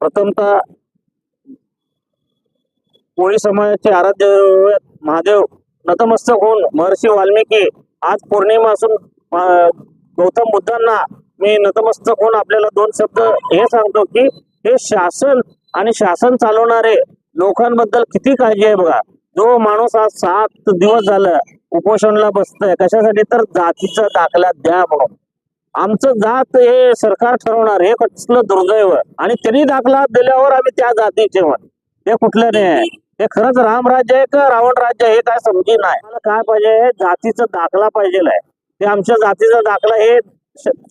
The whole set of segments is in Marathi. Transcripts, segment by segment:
प्रथमतः कोळी समाजाचे आराध्य महादेव नतमस्तक होऊन महर्षी वाल्मिकी आज पौर्णिमा असून गौतम बुद्धांना मी नतमस्तक होऊन आपल्याला दोन शब्द हे सांगतो की हे शासन आणि शासन चालवणारे लोकांबद्दल किती काळजी आहे बघा. जो माणूस आज सात दिवस झालं उपोषणला बसतोय कशासाठी? तर जातीचा दाखला द्या म्हणून. आमचं जात हे सरकार ठरवणार हे कसलं दुर्दैव. आणि त्यांनी दाखला दिल्यावर आम्ही त्या जातीचे म्हण ते कुठलं नाही हे खरंच रामराज्य आहे का रावण राज्य आहे हे काय समजी नाही. काय पाहिजे? जातीचा दाखला पाहिजे आहे ते आमच्या जातीचा दाखला हे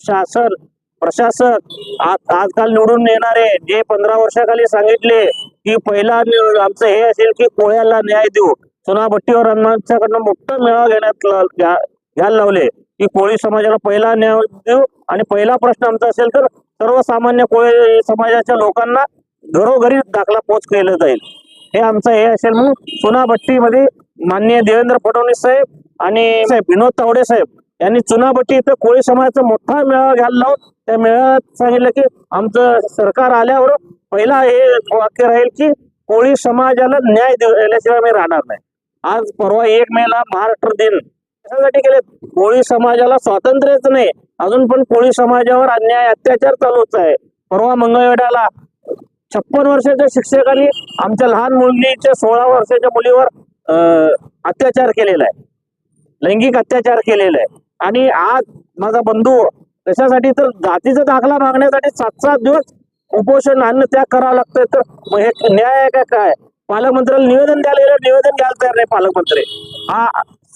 शासन प्रशासक आज आजकाल निवडून येणारे जे पंधरा वर्षाखाली सांगितले की पहिला आमचं हे असेल की कोळ्याला न्याय देऊ. सुनाभट्टीवर आमच्याकडनं मोठं मेळावा घेण्यात घ्यायला लावले. की कोळी समाजाला पहिला न्याय देऊ आणि पहिला प्रश्न आमचा असेल तर सर्वसामान्य कोळी समाजाच्या लोकांना घरोघरी दाखला पोच केलं जाईल. हे आमचं हे असेल म्हणून चुनाभट्टीमध्ये माननीय देवेंद्र फडणवीस साहेब आणि साहेब विनोद तावडे साहेब यांनी चुनाभट्टी इथं कोळी समाजाचा मोठा मेळावा घ्यायला लावून त्या मेळाव्यात सांगितलं की आमचं सरकार आल्यावर पहिला हे वाक्य राहील की कोळी समाजाला न्याय दिल्याशिवाय मी राहणार नाही. आज परवा एक मेला महाराष्ट्र दिन कशासाठी केले कोळी समाजाला स्वातंत्र्यच नाही. अजून पण कोळी समाजावर अन्याय अत्याचार चालूच आहे. परवा मंगळवेढ्याला छप्पन वर्षाच्या शिक्षकांनी आमच्या लहान मुलीच्या सोळा वर्षाच्या मुलीवर अत्याचार केलेला आहे. लैंगिक अत्याचार केलेला आहे. आणि आज माझा बंधू कशासाठी तर जातीचा दाखला मागण्यासाठी सात सात दिवस उपोषण अन्न त्याग करावं लागतंय. तर मग हे न्याय आहे का काय? पालकमंत्र्याला निवेदन द्यायला गेलं निवेदन द्यायला तयार नाही पालकमंत्री. हा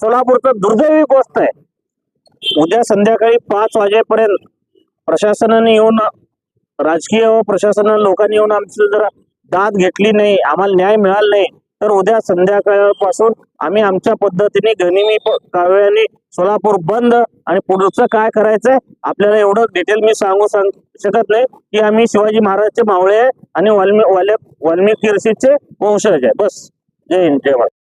सोलापूरचा दुर्दैवी गोष्ट आहे. उद्या संध्याकाळी पाच वाजेपर्यंत प्रशासनाने येऊन राजकीय व प्रशासनाने लोकांनी येऊन आमची जर दाद घेतली नाही आम्हाला न्याय मिळाला नाही तर उद्या संध्याकाळपासून आम्ही आमच्या पद्धतीने गनिमी काव्याने सोलापूर बंद आणि पुढचं काय करायचंय आपल्याला एवढं डिटेल मी सांगू सांग शकत नाही की आम्ही शिवाजी महाराजचे मावळे आहे आणि वाल्मी वाल्य वाल्मिकी ऋषीचे वंशज आहे. बस. जय हिंद जय महाराज